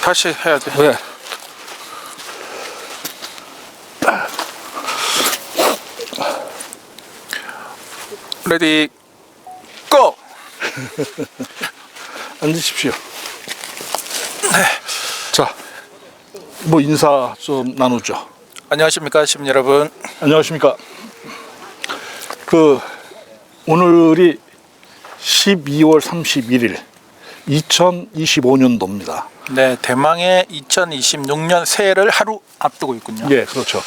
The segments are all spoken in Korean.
다시 해야 돼. 왜? 레디 고! 앉으십시오. 자, 뭐 인사 좀 나누죠. 안녕하십니까 시민 여러분. 안녕하십니까. 그 오늘이 12월 31일 2025년도입니다. 네, 대망의 2026년 새해를 하루 앞두고 있군요. 예, 그렇죠.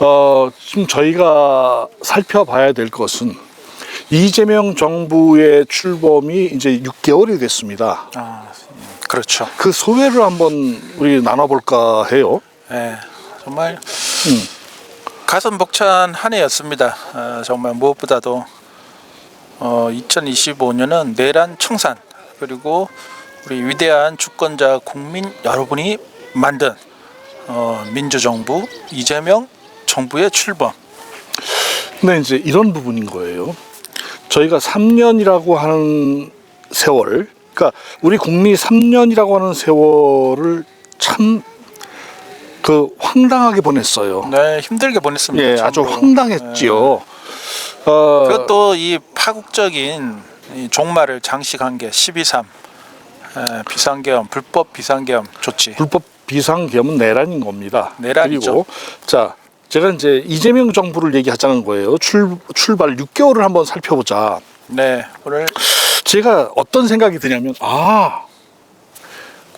어, 지금 저희가 살펴봐야 될 것은 이재명 정부의 출범이 이제 6개월이 됐습니다. 아, 그렇죠. 그 소회를 한번 우리 나눠볼까 해요. 네, 정말 가슴 벅찬 한 해였습니다. 어, 정말 무엇보다도 어, 2025년은 내란 청산 그리고 우리 위대한 주권자 국민 여러분이 만든 어, 민주정부 이재명 정부의 출범. 근데 이제 이런 부분인 거예요. 저희가 3년이라고 하는 세월, 그러니까 우리 국민이 3년이라고 하는 세월을 참 그 황당하게 보냈어요. 네, 힘들게 보냈습니다. 예, 아주. 황당했지요. 어, 그것도 이 파국적인 이 종말을 장식한 게 12.3 에, 비상계엄 불법 비상계엄 조치 불법 비상계엄은 내란인 겁니다. 내란이죠. 그리고 자, 제가 이제 이재명 정부를 얘기하자는 거예요. 출 출발 6개월을 한번 살펴보자. 네 오늘 제가 어떤 생각이 드냐면 아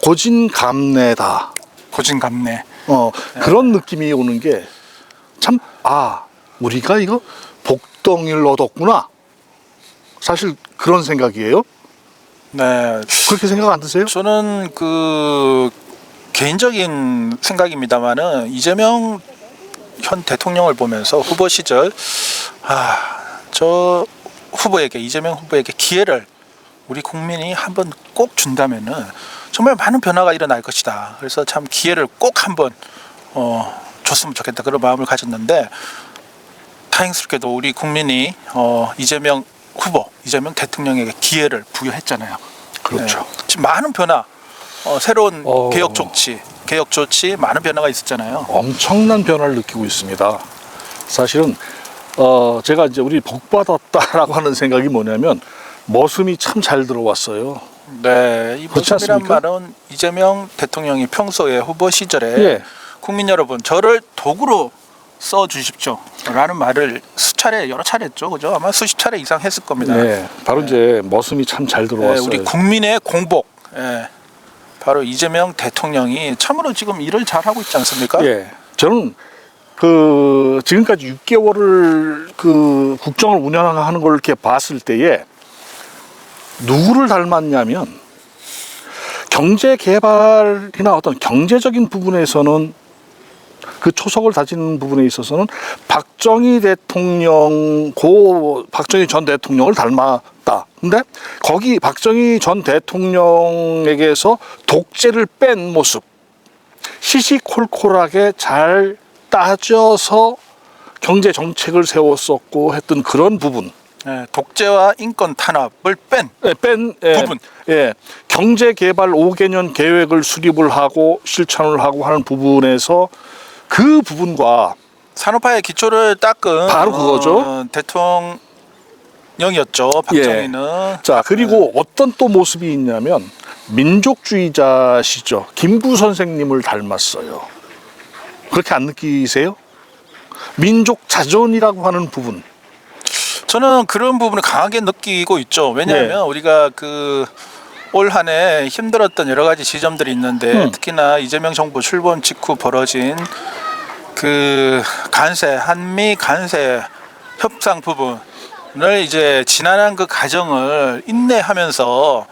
고진감래다. 고진감래 어 그런 느낌이 오는 게 참 아 우리가 이거 복덩이를 얻었구나. 사실 그런 생각이에요. 네 그렇게 생각 안 드세요? 저는 그 개인적인 생각입니다만은 이재명 현 대통령을 보면서 후보 시절 아 저 후보에게 이재명 후보에게 기회를 우리 국민이 한번 꼭 준다면은 정말 많은 변화가 일어날 것이다. 그래서 참 기회를 꼭 한번 어 줬으면 좋겠다 그런 마음을 가졌는데 다행스럽게도 우리 국민이 어 이재명 후보 이재명 대통령에게 기회를 부여했잖아요. 그렇죠. 네. 지금 많은 변화, 어, 새로운 어. 개혁 조치, 개혁 조치 많은 변화가 있었잖아요. 엄청난 변화를 느끼고 있습니다. 사실은 어 제가 이제 우리 복 받았다라고 하는 생각이 뭐냐면 머슴이 참 잘 들어왔어요. 네, 이 않습니까? 말은 이재명 대통령이 평소에 후보 시절에 예. 국민 여러분 저를 도구로 써 주십시오 라는 말을 수차례 여러 차례 했죠, 그죠? 아마 수십 차례 이상 했을 겁니다. 네, 바로 이제 머슴이 참잘 네, 들어왔어요. 우리 국민의 공복, 예, 바로 이재명 대통령이 참으로 지금 일을 잘 하고 있지 않습니까? 예, 저는 그 지금까지 6개월을 그 국정을 운영하는 걸 이렇게 봤을 때에 누구를 닮았냐면 경제 개발이나 어떤 경제적인 부분에서는 그 초석을 다지는 부분에 있어서는 박정희 대통령 고 박정희 전 대통령을 닮았다. 근데 거기 박정희 전 대통령에게서 독재를 뺀 모습 시시콜콜하게 잘 따져서 경제 정책을 세웠었고 했던 그런 부분 예, 독재와 인권 탄압을 뺀 예, 뺀 예, 부분. 예, 경제 개발 5개년 계획을 수립을 하고 실천을 하고 하는 부분에서 그 부분과 산업화의 기초를 닦은 바로 그거죠. 어, 대통령이었죠. 박정희는 자 그리고 어떤 또 모습이 있냐면 민족주의자시죠 김구 선생님을 닮았어요 그렇게 안 느끼세요? 민족 자존이라고 하는 부분 저는 그런 부분을 강하게 느끼고 있죠. 왜냐하면 네. 우리가 그 올 한 해 힘들었던 여러 가지 지점들이 있는데 음. 특히나 이재명 정부 출범 직후 벌어진 그 간세 한미 간세 협상 부분을 이제 지난한 그 과정을 인내하면서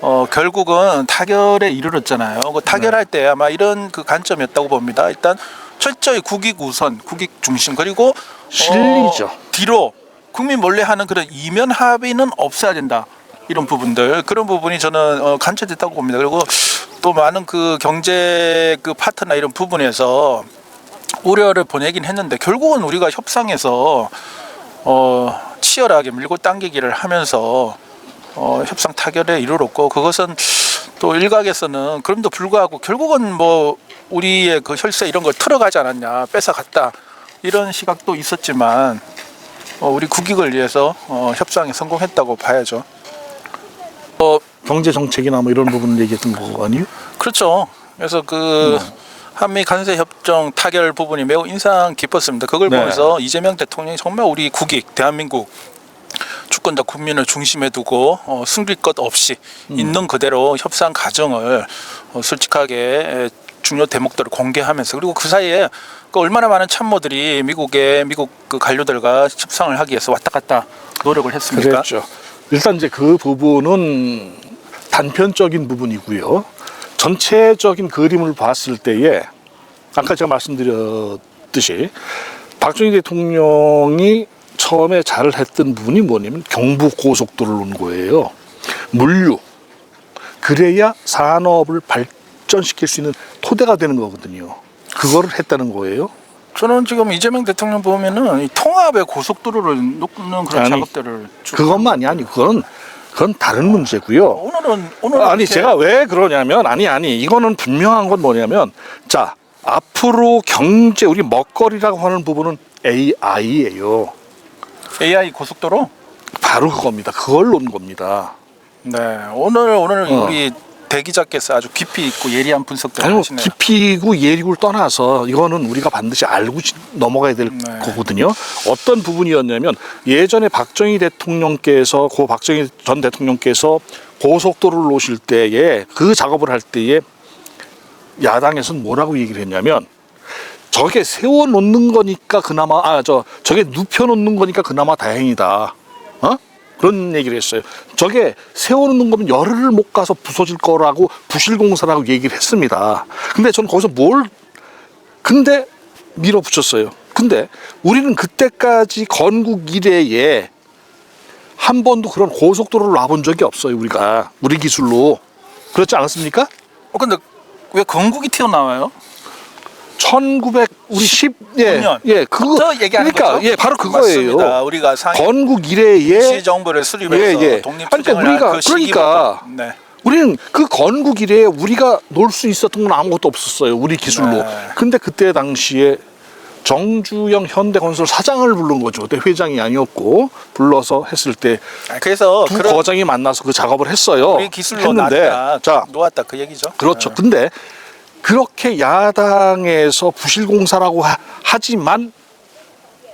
어 결국은 타결에 이르렀잖아요. 그 타결할 때 아마 이런 그 관점이었다고 봅니다. 일단 철저히 국익 우선, 국익 중심 그리고 진리죠. 어, 뒤로 국민 몰래 하는 그런 이면 합의는 없어야 된다. 이런 부분들 그런 부분이 저는 어, 관철됐다고 봅니다. 그리고 또 많은 그 경제 그 파트나 이런 부분에서 우려를 보내긴 했는데 결국은 우리가 협상에서 어, 치열하게 밀고 당기기를 하면서 어, 협상 타결에 이르렀고 그것은 또 일각에서는 그럼도 불구하고 결국은 뭐 우리의 그 혈세 이런 걸 틀어가지 않았냐 뺏어갔다 이런 시각도 있었지만 어, 우리 국익을 위해서 어, 협상에 성공했다고 봐야죠. 어, 경제 정책이나 뭐 이런 부분 얘기했던 거 아니에요? 그렇죠. 그래서 그 한미 관세 협정 타결 부분이 매우 인상 깊었습니다. 그걸 네. 보면서 이재명 대통령이 정말 우리 국익 대한민국 주권자 국민을 중심에 두고 어, 숨길 것 없이 있는 그대로 협상 과정을 어, 솔직하게 에, 중요 대목들을 공개하면서 그리고 그 사이에 그 얼마나 많은 참모들이 미국의 미국 그 관료들과 협상을 하기 위해서 왔다 갔다 노력을 했습니까? 그랬죠. 일단 이제 그 부분은 단편적인 부분이고요. 전체적인 그림을 봤을 때에 아까 제가 말씀드렸듯이 박정희 대통령이 처음에 잘 했던 부분이 뭐냐면 경부 고속도로를 놓은 거예요. 물류. 그래야 산업을 발전시킬 수 있는 토대가 되는 거거든요. 그거를 했다는 거예요. 저는 지금 이재명 대통령 보면은 이 통합의 고속도로를 놓는 그런 아니, 작업들을 쭉 그것만이 아니고 그건 그건 다른 문제고요. 오늘은 오늘 아니 제가 왜 그러냐면 아니 아니 이거는 분명한 건 뭐냐면 자 앞으로 경제 우리 먹거리라고 하는 부분은 AI예요. AI 고속도로 바로 그겁니다. 그걸 놓은 겁니다. 네 오늘 오늘 어. 우리 대기자께서 아주 깊이 있고 예리한 분석들을 아니 뭐 하시네요. 깊이고 예리고를 떠나서 이거는 우리가 반드시 알고 지- 넘어가야 될 네. 거거든요. 어떤 부분이었냐면 예전에 박정희 대통령께서 고 박정희 전 대통령께서 고속도로를 놓으실 때에 그 작업을 할 때에 야당에서는 뭐라고 얘기를 했냐면 저게 세워 놓는 거니까 그나마 아 저 저게 눕혀 놓는 거니까 그나마 다행이다. 어? 그런 얘기를 했어요. 저게 세워놓는 거면 열흘을 못 가서 부서질 거라고 부실공사라고 얘기를 했습니다. 근데 저는 거기서 뭘 근데 밀어붙였어요. 근데 우리는 그때까지 건국 이래에 한 번도 그런 고속도로를 놔본 적이 없어요. 우리가 우리 기술로 그렇지 않았습니까? 어 근데 왜 건국이 튀어나와요? 1900 우리 10 예, 19년. 예 그거 얘기하는 그러니까 거죠? 예 바로 맞습니다. 그거예요. 우리가 상해 건국 이래에 시 정부를 수립해서 예, 예. 독립 아니, 그러니까 우리가- 한그 시기부터 그러니까 네. 우리는 그 건국 이래에 우리가 놀 수 있었던 건 아무것도 없었어요. 우리 기술로. 네. 근데 그때 당시에 정주영 현대건설 사장을 부른 거죠. 그때 회장이 아니었고 불러서 했을 때 두 아, 그래서 그런 거장이 만나서 그 작업을 했어요. 우리 기술로 했는데 놨다 자 놓았다 그 얘기죠. 그렇죠. 네. 근데 그렇게 야당에서 부실공사라고 하, 하지만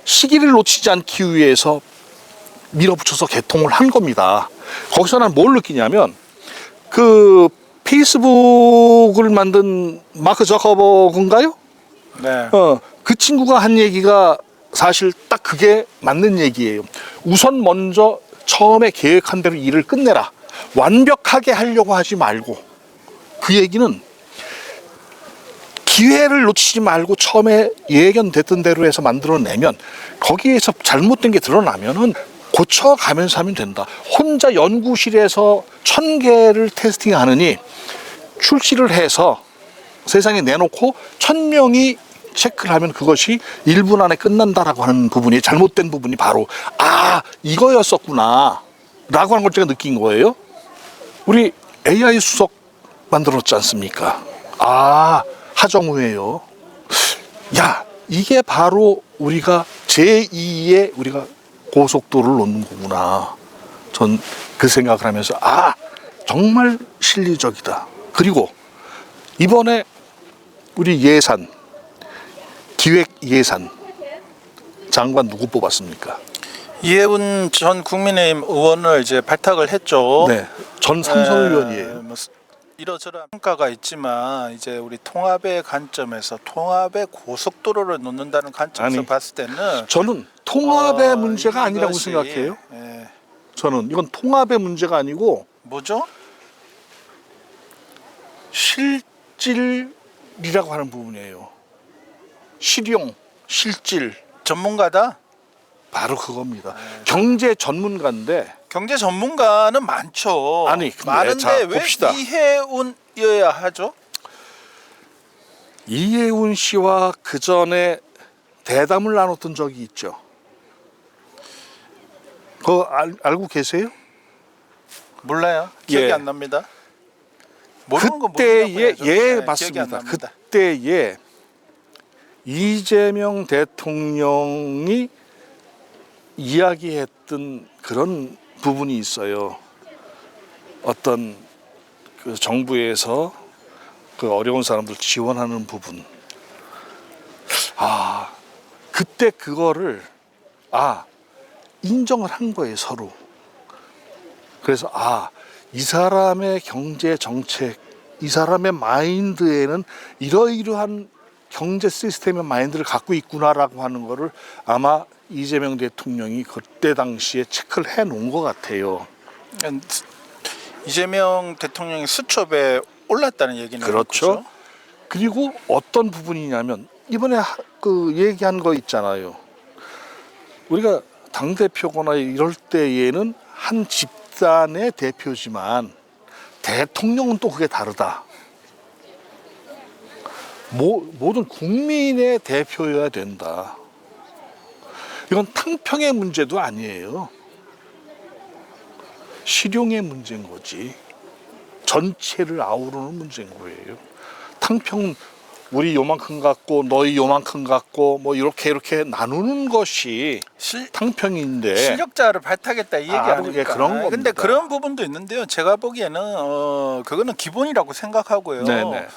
시기를 놓치지 않기 위해서 밀어붙여서 개통을 한 겁니다. 거기서 난 뭘 느끼냐면 그 페이스북을 만든 마크 저커버그인가요? 네. 어, 그 친구가 한 얘기가 사실 딱 그게 맞는 얘기예요. 우선 먼저 처음에 계획한 대로 일을 끝내라. 완벽하게 하려고 하지 말고. 그 얘기는 기회를 놓치지 말고 처음에 예견됐던 대로 해서 만들어내면 거기에서 잘못된 게 드러나면은 고쳐가면서 하면 된다. 혼자 연구실에서 천 개를 테스팅하느니 출시를 해서 세상에 내놓고 천 명이 체크를 하면 그것이 1분 안에 끝난다라고 하는 부분이 잘못된 부분이 바로 아 이거였었구나 라고 하는 걸 제가 느낀 거예요 우리 AI 수석 만들었지 않습니까 아 하정우예요 야 이게 바로 우리가 제2의 우리가 고속도로를 놓는 거구나 전 그 생각을 하면서 아 정말 실리적이다 그리고 이번에 우리 예산 기획 예산 장관 누구 뽑았습니까? 이해운 전 국민의힘 의원을 이제 발탁을 했죠. 네, 전 삼선 의원이에요. 이러저러한 평가가 있지만 이제 우리 통합의 관점에서 통합의 고속도로를 놓는다는 관점에서 아니, 봤을 때는 저는 통합의 어, 문제가 아니라고 이것이, 생각해요. 예, 저는 이건 통합의 문제가 아니고 뭐죠? 실질이라고 하는 부분이에요. 실용, 실질 전문가다. 바로 그겁니다. 경제 전문가인데 경제 전문가는 많죠. 아니, 근데 많은데 자, 왜 봅시다. 이해운이어야 하죠? 이해운 씨와 그 전에 대담을 나눴던 적이 있죠. 그거 알, 알고 계세요? 몰라요. 기억이 예. 안 납니다. 모르는 건 그때에 모르는 거예요. 예 네, 맞습니다. 그때에 이재명 대통령이 이야기했던 그런 부분이 있어요. 어떤 그 정부에서 그 어려운 사람들 지원하는 부분. 아 그때 그거를 아 인정을 한 거예요 서로. 그래서 아 이 사람의 경제 정책, 이 사람의 마인드에는 이러이러한 경제 시스템의 마인드를 갖고 있구나라고 하는 거를 아마 이재명 대통령이 그때 당시에 체크를 해 놓은 것 같아요. 그러니까 이재명 대통령이 수첩에 올랐다는 얘기는 그렇죠. 그리고 어떤 부분이냐면 이번에 하- 그 얘기한 거 있잖아요. 우리가 당 대표거나 이럴 때에는 한 집단의 대표지만 대통령은 또 그게 다르다. 모, 모든 국민의 대표여야 된다. 이건 탕평의 문제도 아니에요. 실용의 문제인 거지. 전체를 아우르는 문제인 거예요. 탕평 우리 요만큼 갖고 너희 요만큼 갖고 뭐 이렇게 이렇게 나누는 것이 실, 탕평인데 실력자를 발탁했다 이 얘기 아, 아닙니까? 예, 그런 근데 겁니다. 그런 부분도 있는데요. 제가 보기에는 어, 그거는 기본이라고 생각하고요. 네네.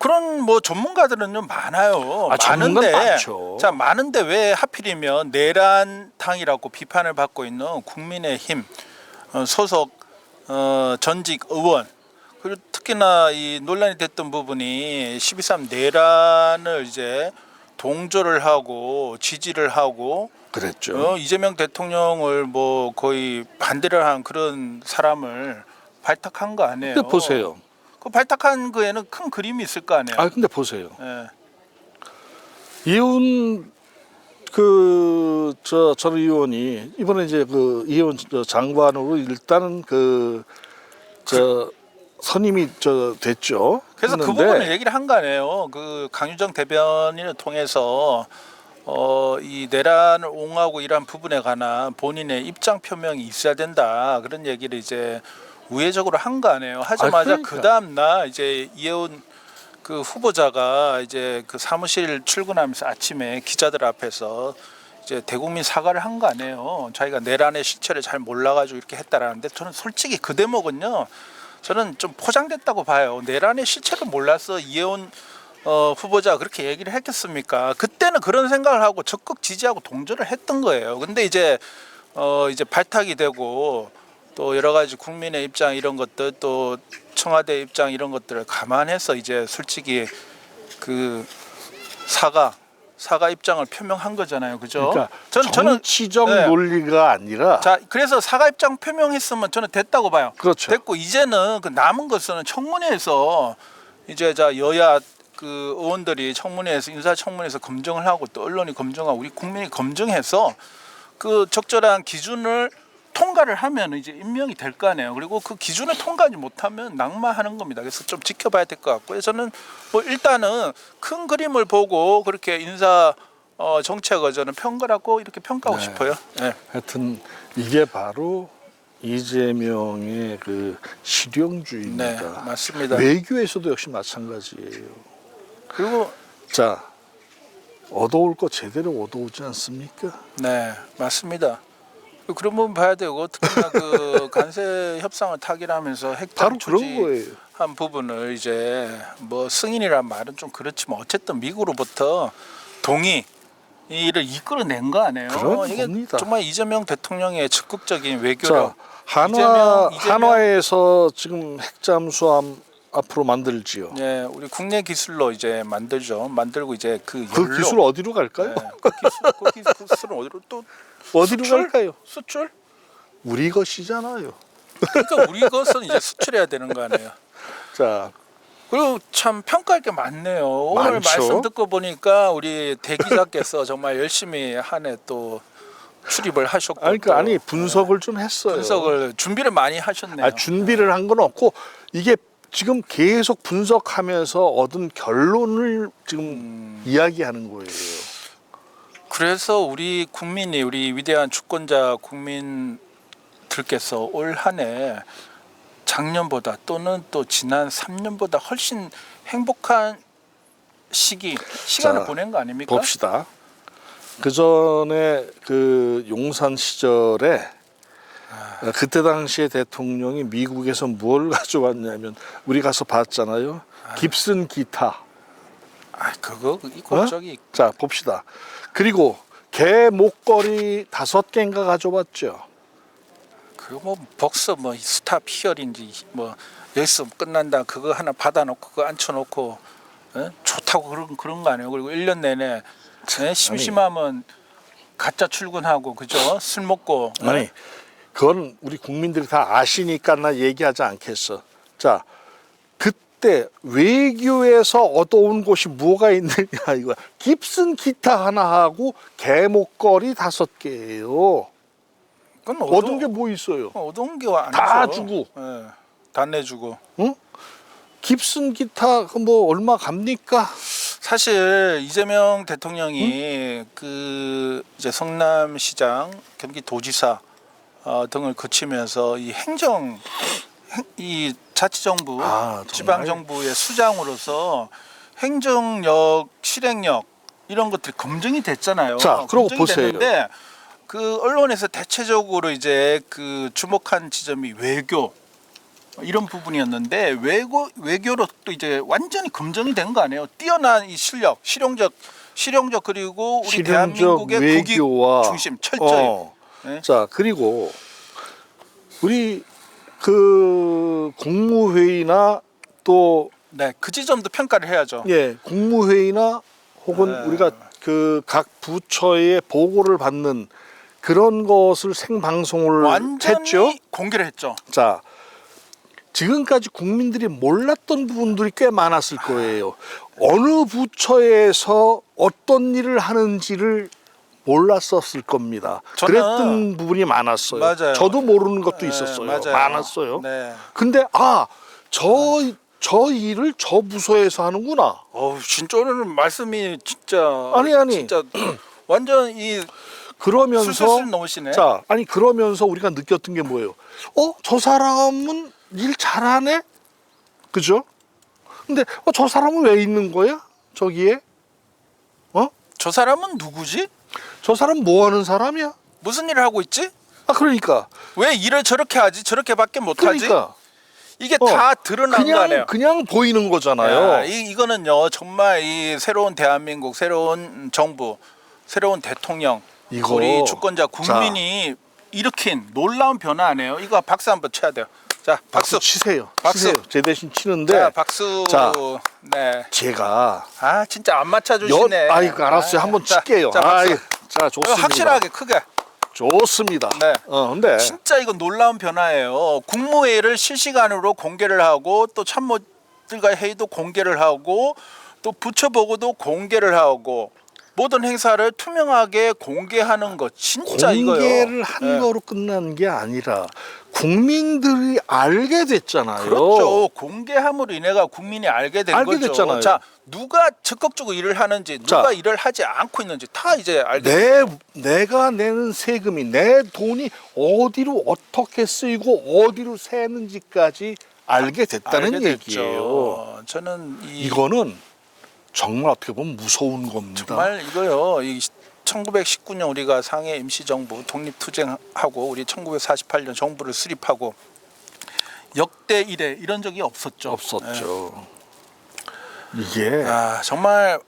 그런 뭐 전문가들은요 많아요. 아, 전문가는 많은데 많죠. 자 많은데 왜 하필이면 내란탕이라고 비판을 받고 있는 국민의힘 어, 소속 어, 전직 의원 그리고 특히나 이 논란이 됐던 부분이 12.3 내란을 이제 동조를 하고 지지를 하고 그랬죠. 어, 이재명 대통령을 뭐 거의 반대를 한 그런 사람을 발탁한 거 아니에요? 근데 보세요. 그 발탁한 거에는 큰 그림이 있을 거 아니에요? 아 근데 보세요. 예. 이훈 그저 전 의원이 이번에 이제 그 이훈 저 장관으로 일단은 그저 선임이 저 됐죠. 그래서 그 했는데 부분을 얘기를 한 거 아니에요? 그 강유정 대변인을 통해서 어, 이 내란을 옹호하고 이러한 부분에 관한 본인의 입장 표명이 있어야 된다 그런 얘기를 이제 우회적으로 한 거 아니에요? 하자마자 그러니까. 그 다음 날 이제 이혜원 그 후보자가 이제 그 사무실 출근하면서 아침에 기자들 앞에서 이제 대국민 사과를 한 거 아니에요. 자기가 내란의 실체를 잘 몰라가지고 이렇게 했다라는데 저는 솔직히 그 대목은요. 저는 좀 포장됐다고 봐요. 내란의 실체를 몰라서 이혜원 어, 후보자 가 그렇게 얘기를 했겠습니까? 그때는 그런 생각을 하고 적극 지지하고 동조를 했던 거예요. 근데 이제 어, 이제 발탁이 되고 또 여러 가지 국민의 입장 이런 것들 또 청와대 입장 이런 것들을 감안해서 이제 솔직히 그 사과 사과 입장을 표명한 거잖아요. 그죠? 그러니까 저는 저는 정치적 네. 논리가 아니라 자 그래서 사과 입장 표명했으면 저는 됐다고 봐요. 그렇죠. 됐고 이제는 그 남은 것은 청문회에서 이제 자 여야 그 의원들이 청문회에서 인사청문회에서 검증을 하고 또 언론이 검증하고 우리 국민이 검증해서 그 적절한 기준을 통과를 하면 이제 임명이 될 거 아니에요. 그리고 그 기준을 통과하지 못하면 낙마하는 겁니다. 그래서 좀 지켜봐야 될 것 같고요. 저는 뭐 일단은 큰 그림을 보고 그렇게 인사 어, 정책을 저는 평가하고 이렇게 평가하고 네. 싶어요. 네. 하여튼 이게 바로 이재명의 그 네, 실용주의입니다. 맞습니다. 외교에서도 역시 마찬가지예요. 그리고 자, 얻어올 거 제대로 얻어오지 않습니까? 네, 맞습니다. 그런 부분 봐야 되고 특히나 그 간세 협상을 타결하면서 핵 바로 그런 추지 거예요. 한 부분을 이제 뭐 승인이란 말은 좀 그렇지만 어쨌든 미국으로부터 동의 이를 이끌어낸 거 아니에요? 그런 이게 겁니다. 정말 이재명 대통령의 적극적인 자, 외교력. 한화 이재명- 이재명- 한화에서 지금 핵잠수함 앞으로 만들지요. 예, 우리 국내 기술로 이제 만들죠. 만들고 이제 그 그 연료. 기술 어디로 갈까요? 예, 그 기술, 그 기술, 그 기술은 어디로 또 어디로 수출? 갈까요? 수출? 우리 것이잖아요. 그러니까 우리 것은 이제 수출해야 되는 거 아니에요? 자, 그리고 참 평가할 게 많네요. 오늘 많죠. 말씀 듣고 보니까 우리 대기자께서 정말 열심히 한 해 또 출입을 하셨고 아니, 그러니까 또 아니 분석을 좀 했어요. 분석을 준비를 많이 하셨네요. 아, 준비를 한 건 없고 이게 지금 계속 분석하면서 얻은 결론을 지금 음. 이야기하는 거예요. 그래서 우리 국민이 우리 위대한 주권자 국민들께서 올 한 해 작년보다 또는 또 지난 3년보다 훨씬 행복한 시기 시간을 자, 보낸 거 아닙니까? 봅시다. 그 전에 그 용산 시절에 어, 그때 당시에 대통령이 미국에서 뭘 가져왔냐면 우리 가서 봤잖아요. 깁슨 기타. 아 그거 이거 어? 저기 자 봅시다. 그리고 개 목걸이 다섯 개인가 가져왔죠. 그거 뭐 벅서 뭐 스타 피어인지 뭐 여기서 끝난다 그거 하나 받아놓고 그거 앉혀놓고 예? 좋다고 그런 그런 거 아니에요. 그리고 1년 내내 예? 심심하면 가짜 출근하고 그죠? 술 먹고 예? 아니 그건 우리 국민들이 다 아시니까 나 얘기하지 않겠어. 자 그때 외교에서 얻어온 것이 뭐가 있느냐 이거 깁슨 기타 하나 하고 개 목걸이 다섯 개예요. 그건 얻은 게 뭐 있어요? 얻은 게 아니죠. 다 주고. 예, 다 내주고. 응? 깁슨 기타 그뭐 얼마 갑니까? 사실 이재명 대통령이 그 이제 성남시장, 경기도지사 어, 등을 거치면서 이 행정 행- 이 자치정부, 아? 지방정부의 수장으로서 행정력, 실행력 이런 것들이 검증이 됐잖아요. 자, 그러고 보세요. 됐는데 그 언론에서 대체적으로 이제 그 주목한 지점이 외교 이런 부분이었는데 외고 외교로 또 이제 완전히 검증이 된 거 아니에요? 뛰어난 이 실력, 실용적, 실용적 그리고 우리 실용적 대한민국의 국익 외교와 중심 철저히. 어. 네. 자 그리고 우리 그 국무회의나 또 네, 그 지점도 평가를 해야죠. 예, 국무회의나 혹은 네. 우리가 그 각 부처의 보고를 받는 그런 것을 생방송을 완전히 했죠. 공개를 했죠. 자, 지금까지 국민들이 몰랐던 부분들이 꽤 많았을 거예요. 어느 부처에서 어떤 일을 하는지를 몰랐었을 겁니다. 저는- 그랬던 부분이 많았어요. 맞아요. 저도 모르는 것도 네, 있었어요. 맞아요. 많았어요. 네. 근데 아, 저, 저 일을 저 부서에서 하는구나. 어우, 진짜 오늘 말씀이 진짜 아니, 아니. 진짜 완전 이 그러면서 술술술 넣으시네. 자, 아니 그러면서 우리가 느꼈던 게 뭐예요? 어, 저 사람은 일 잘하네. 그죠? 근데 어, 저 사람은 왜 있는 거야? 저기에? 어? 저 사람은 누구지? 저 사람 뭐 하는 사람이야? 무슨 일을 하고 있지? 아, 그러니까. 왜 일을 저렇게 하지? 저렇게밖에 못 하지? 그러니까. 이게 어, 다 드러난 거 그냥 아니에요? 그냥 보이는 야, 거잖아요. 이, 이거는요 정말 이 새로운 대한민국 새로운 정부 새로운 대통령 이거, 우리 주권자 국민이 일으킨 놀라운 변화 아니에요 이거 박수 한번 쳐야 돼요 자 박수, 박수, 치세요. 박수. 치세요. 제 대신 치는데 자 박수 자. 네. 제가 아 진짜 안 여, 맞춰 주시네 아이고 알았어요. 아, 한번 자, 칠게요. 자, 박수. 아이, 자, 이거 좋습니다. 확실하게 크게 좋습니다. 네. 어, 근데 진짜 이건 놀라운 변화예요. 국무회의를 실시간으로 공개를 하고 또 참모들과의 회의도 공개를 하고 또 부처 보고도 공개를 하고 모든 행사를 투명하게 공개하는 것 진짜 이거요. 공개를 한 네. 거로 끝난 게 아니라 국민들이 알게 됐잖아요. 그렇죠. 공개함으로 인해가 국민이 알게 된 알게 거죠. 됐잖아요. 자, 누가 적극적으로 일을 하는지, 누가 자. 일을 하지 않고 있는지 다 이제 알게 내 내가 내는 세금이 내 돈이 어디로 어떻게 쓰이고 어디로 새는지까지 알게 됐다는 알게 얘기예요. 저는 이 이거는 정말 어떻게 보면 무서운 겁니다. 정말 이거요. 이 1919년 우리가 상해 임시정부 독립투쟁하고 우리 1948년 정부를 수립하고 역대 이래 이런 적이 없었죠. 없었죠. 이게 예. 아 정말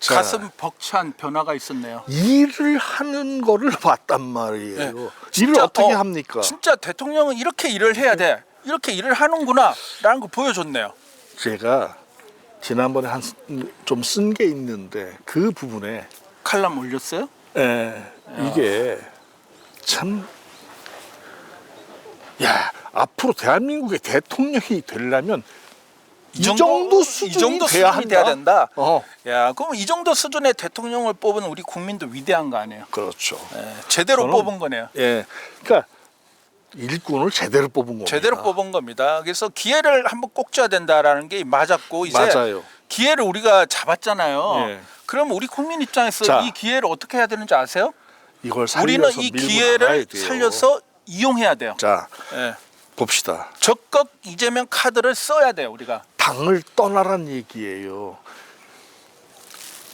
자. 가슴 벅찬 변화가 있었네요. 일을 하는 거를 봤단 말이에요. 네. 일을 어떻게 어, 합니까? 진짜 대통령은 이렇게 일을 해야 돼. 이렇게 일을 하는구나라는 걸 보여줬네요. 제가 지난번에 한 좀 쓴 게 있는데 그 부분에 칼럼 올렸어요? 에, 이게 참, 야 앞으로 대한민국의 대통령이 되려면 이 정도 수준이 이 정도 돼야 수준이 돼야 한다. 된다. 어, 야, 그럼 이 정도 수준의 대통령을 뽑은 우리 국민도 위대한 거 아니에요? 그렇죠. 예, 제대로 저는- 뽑은 거네요. 예, 그러니까 일꾼을 제대로 뽑은 겁니다. 제대로 뽑은 겁니다. 그래서 기회를 한번 꼭 줘야 된다라는 게 맞았고 이제 맞아요. 기회를 우리가 잡았잖아요. 예. 그럼 우리 국민 입장에서 자. 이 기회를 어떻게 해야 되는지 아세요? 이걸 살려서 우리는 이 밀고 나가야 기회를 돼요. 살려서 이용해야 돼요. 자 예. 봅시다. 적극 이재명 카드를 써야 돼요 우리가. 당을 떠나란 얘기예요.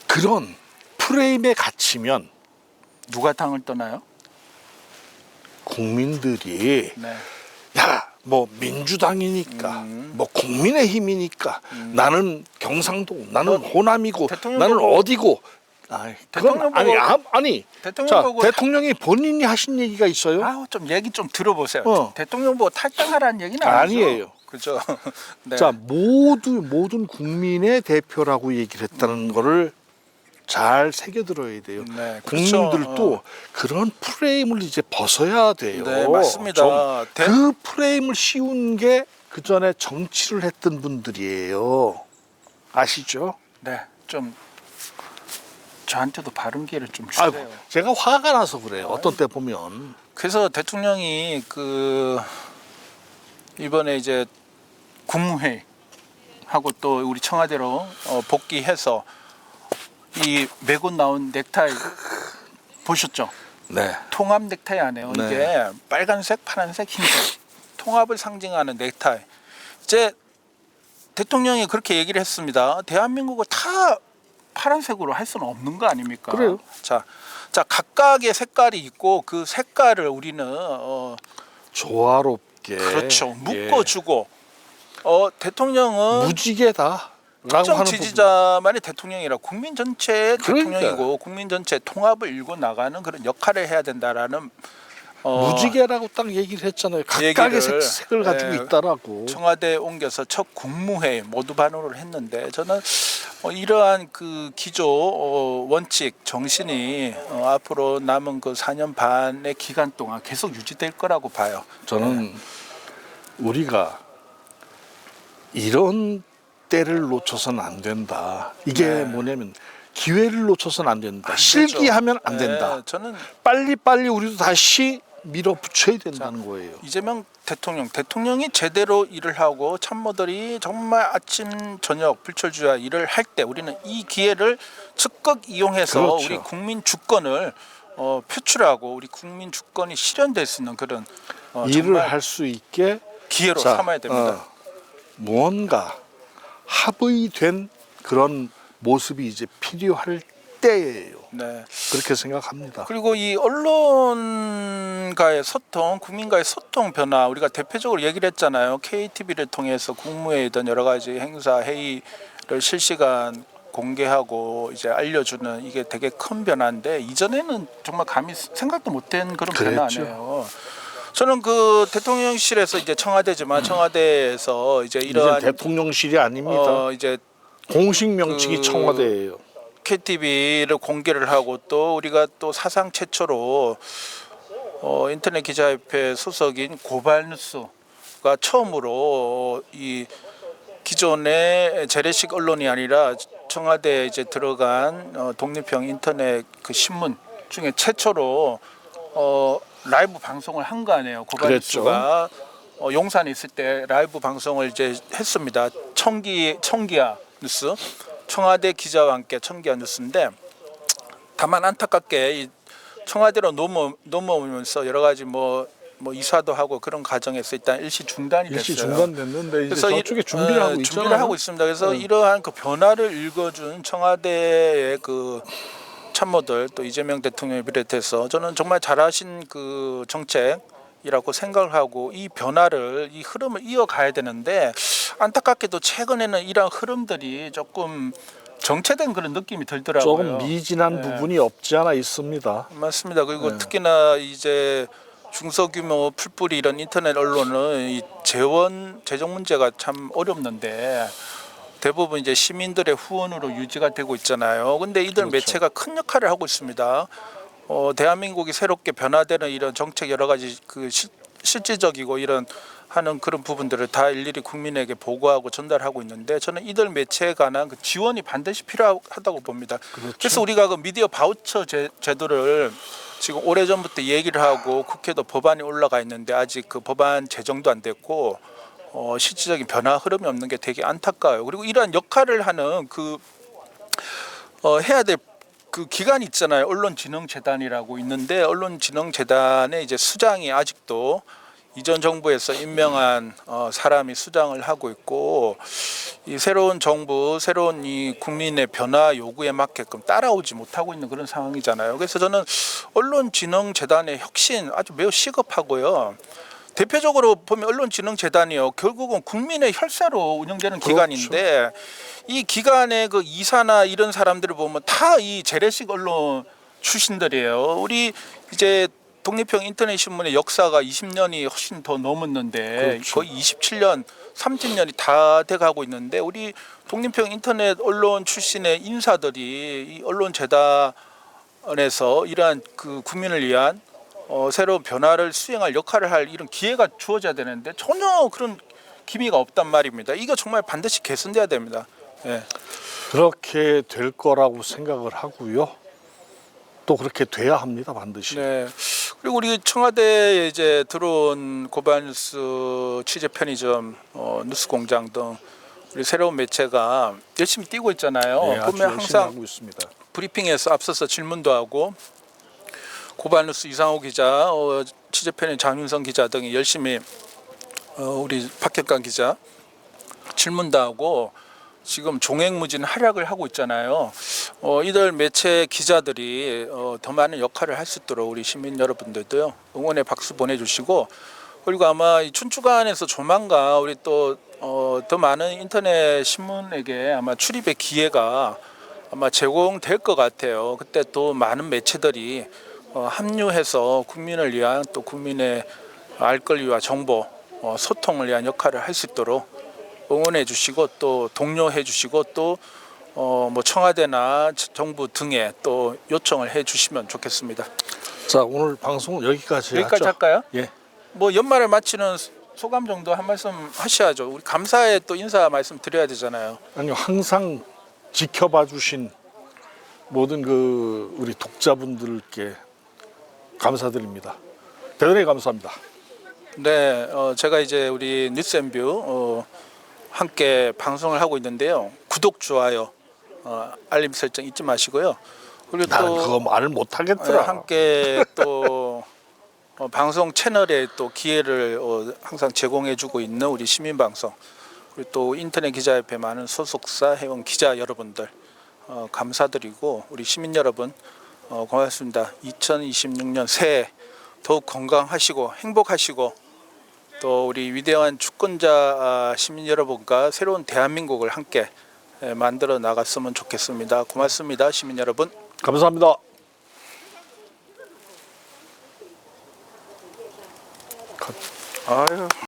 그런 프레임에 갇히면 누가 당을 떠나요? 국민들이 네. 야, 뭐 민주당이니까, 음. 뭐 국민의 힘이니까, 나는 경상도, 나는 호남이고, 대통령 나는 보고- 어디고. 아이, 대통령 그건 아니, 보고- 아, 아니. 대통령 자, 보고 대통령이 본인이 하신 얘기가 있어요? 아우 좀 얘기 좀 들어보세요. 어. 대통령 보고 탈당하라는 얘기는 아니죠. 아니에요. 그죠. 네. 자, 모두 모든 국민의 대표라고 얘기를 했다는 거를 잘 새겨 들어야 돼요. 네, 그렇죠. 국민들도 어. 그런 프레임을 이제 벗어야 돼요. 네, 맞습니다. 좀 대- 그 프레임을 씌운 게 그 전에 정치를 했던 분들이에요. 아시죠? 네, 좀 저한테도 발언 기회를 좀 아이고, 주세요. 제가 화가 나서 그래요. 어떤 때 보면 그래서 대통령이 그 이번에 이제 국무회의 하고 또 우리 청와대로 어, 복귀해서 이 메고 나온 넥타이 보셨죠? 네. 통합 넥타이 아니에요. 네. 이게 빨간색, 파란색, 흰색 통합을 상징하는 넥타이. 이제 대통령이 그렇게 얘기를 했습니다. 대한민국을 다 파란색으로 할 수는 없는 거 아닙니까? 그래요. 자, 자 각각의 색깔이 있고 그 색깔을 우리는 어, 조화롭게 그렇죠 예. 묶어주고 어, 대통령은 무지개다. 특정 하는 지지자만의 대통령이라 국민 전체의 그러니까. 대통령이고 국민 전체 통합을 일궈 나가는 그런 역할을 해야 된다라는 어, 무지개라고 딱 얘기를 했잖아요. 각각의 색, 색을 가지고 예, 있다라고. 청와대에 옮겨서 첫 국무회의 모두 반응을 했는데 저는 어, 이러한 그 기조 어, 원칙 정신이 어, 앞으로 남은 그 4년 반의 기간 동안 계속 유지될 거라고 봐요. 저는 우리가 이런 때를 놓쳐서는 안 된다. 이게 네. 뭐냐면 기회를 놓쳐서는 안 된다. 안 실기하면. 안 된다. 네, 저는 빨리 빨리 우리도 다시 밀어붙여야 된다는 거예요. 이재명 대통령 대통령이 제대로 일을 하고 참모들이 정말 아침 저녁 불철주야 일을 할 때 우리는 이 기회를 적극 이용해서 그렇죠. 우리 국민 주권을 어, 표출하고 우리 국민 주권이 실현될 수 있는 그런 어, 일을 할 수 있게 기회로 자, 삼아야 됩니다. 어, 무언가 합의 된 그런 모습이 이제 필요할 때예요. 네. 그렇게 생각합니다. 그리고 이 언론과의 소통, 국민과의 소통 변화 우리가 대표적으로 얘기를 했잖아요. KTV를 통해서 국무회의든 여러 가지 행사 회의를 실시간 공개하고 이제 알려주는 이게 되게 큰 변화인데 이전에는 정말 감히 생각도 못한 그런 변화 그랬죠. 아니에요. 저는 그 대통령실에서 이제 청와대지만 청와대에서 이제 이제 이러한 대통령실이 아닙니다. 어 이제 공식 명칭이 그- 청와대예요. KTV를 공개를 하고 또 우리가 또 사상 최초로 어, 인터넷 기자협회 소속인 고발뉴스가 처음으로 이 기존의 재래식 언론이 아니라 청와대에 이제 들어간 어, 독립형 인터넷 그 신문 중에 최초로 어, 라이브 방송을 한 거 아니에요. 고발뉴스가 어, 용산에 있을 때 라이브 방송을 이제 했습니다. 청기 청기야 뉴스 청와대 기자와 함께 청기야 뉴스인데 다만 안타깝게 이 청와대로 넘어 넘어오면서 여러 가지 뭐 뭐 이사도 하고 그런 과정에서 일단 일시 중단이 됐어요. 일시 중단됐는데 이제 그래서 저쪽에 이- 준비를 어, 하고 있잖아요. 준비를 하고 있습니다. 그래서 음. 이러한 그 변화를 읽어준 청와대의 그 참모들 또 이재명 대통령을 비롯해서 저는 정말 잘하신 그 정책이라고 생각을 하고 이 변화를 이 흐름을 이어가야 되는데 안타깝게도 최근에는 이러한 흐름들이 조금 정체된 그런 느낌이 들더라고요. 조금 미진한 네. 부분이 없지 않아 있습니다. 맞습니다. 그리고 네. 특히나 이제 중소규모 풀뿌리 이런 인터넷 언론은 이 재원 재정 문제가 참 어렵는데 대부분 이제 시민들의 후원으로 유지가 되고 있잖아요. 근데 이들 그렇죠. 매체가 큰 역할을 하고 있습니다. 어, 대한민국이 새롭게 변화되는 이런 정책 여러 가지 그 실, 실질적이고 이런 하는 그런 부분들을 다 일일이 국민에게 보고하고 전달하고 있는데 저는 이들 매체에 관한 그 지원이 반드시 필요하다고 봅니다. 그렇죠. 그래서 우리가 그 미디어 바우처 제, 제도를 지금 오래 전부터 얘기를 하고 국회도 법안이 올라가 있는데 아직 그 법안 제정도 안 됐고 어, 실질적인 변화 흐름이 없는 게 되게 안타까워요. 그리고 이러한 역할을 하는 그 어, 해야 될 그 기관이 있잖아요. 언론진흥재단이라고 있는데 언론진흥재단의 이제 수장이 아직도 이전 정부에서 임명한 어, 사람이 수장을 하고 있고 이 새로운 정부, 새로운 이 국민의 변화 요구에 맞게끔 따라오지 못하고 있는 그런 상황이잖아요. 그래서 저는 언론진흥재단의 혁신 아주 매우 시급하고요. 대표적으로 보면 언론진흥재단이요. 결국은 국민의 혈세로 운영되는 그렇죠. 기관인데 이 기관의 그 이사나 이런 사람들을 보면 다 이 재래식 언론 출신들이에요. 우리 이제 독립형 인터넷 신문의 역사가 20년이 훨씬 더 넘었는데 그렇죠. 거의 27년, 30년이 다 돼가고 있는데 우리 독립형 인터넷 언론 출신의 인사들이 이 언론 재단에서 이러한 그 국민을 위한 어, 새로운 변화를 수행할 역할을 할 이런 기회가 주어져야 되는데 전혀 그런 기미가 없단 말입니다. 이거 정말 반드시 개선돼야 됩니다. 예. 그렇게 될 거라고 생각을 하고요. 또 그렇게 돼야 합니다 반드시. 네. 그리고 우리 청와대에 이제 들어온 고발뉴스 취재 편의점, 어, 뉴스 공장 등 우리 새로운 매체가 열심히 뛰고 있잖아요. 네, 보면 항상 하고 있습니다. 브리핑에서 앞서서 질문도 하고 고발뉴스 이상호 기자, 어, 취재편의 장윤성 기자 등이 열심히 어, 우리 박혁관 기자 질문도 하고 지금 종횡무진 활약을 하고 있잖아요. 어, 이들 매체 기자들이 어, 더 많은 역할을 할 수 있도록 우리 시민 여러분들도요 응원의 박수 보내주시고 그리고 아마 이 춘추관에서 조만간 우리 또 어, 더 많은 인터넷 신문에게 아마 출입의 기회가 아마 제공될 것 같아요. 그때 또 많은 매체들이 어, 합류해서 국민을 위한 또 국민의 알 권리와 정보 어, 소통을 위한 역할을 할 수 있도록 응원해 주시고 또 독려해 주시고 또 어, 뭐 청와대나 정부 등에 또 요청을 해 주시면 좋겠습니다. 자 오늘 방송 여기까지 여기까지 하죠. 할까요? 예. 뭐 연말을 마치는 소감 정도 한 말씀 하셔야죠. 우리 감사의 또 인사 말씀 드려야 되잖아요. 아니요 항상 지켜봐 주신 모든 그 우리 독자분들께 감사드립니다. 대단히 감사합니다. 네, 어, 제가 이제 우리 뉴스앤뷰 어, 함께 방송을 하고 있는데요. 구독, 좋아요, 어, 알림 설정 잊지 마시고요. 그리고 또 그거 말을 못 하겠더라. 어, 함께 또 어, 방송 채널에 또 기회를 어, 항상 제공해주고 있는 우리 시민 방송 그리고 또 인터넷 기자협회 많은 소속사 회원 기자 여러분들 어, 감사드리고 우리 시민 여러분 어, 고맙습니다. 2026년 새해 더욱 건강하시고 행복하시고 또 우리 위대한 주권자 아, 시민 여러분과 새로운 대한민국을 함께 에, 만들어 나갔으면 좋겠습니다. 고맙습니다, 시민 여러분. 감사합니다. 아유.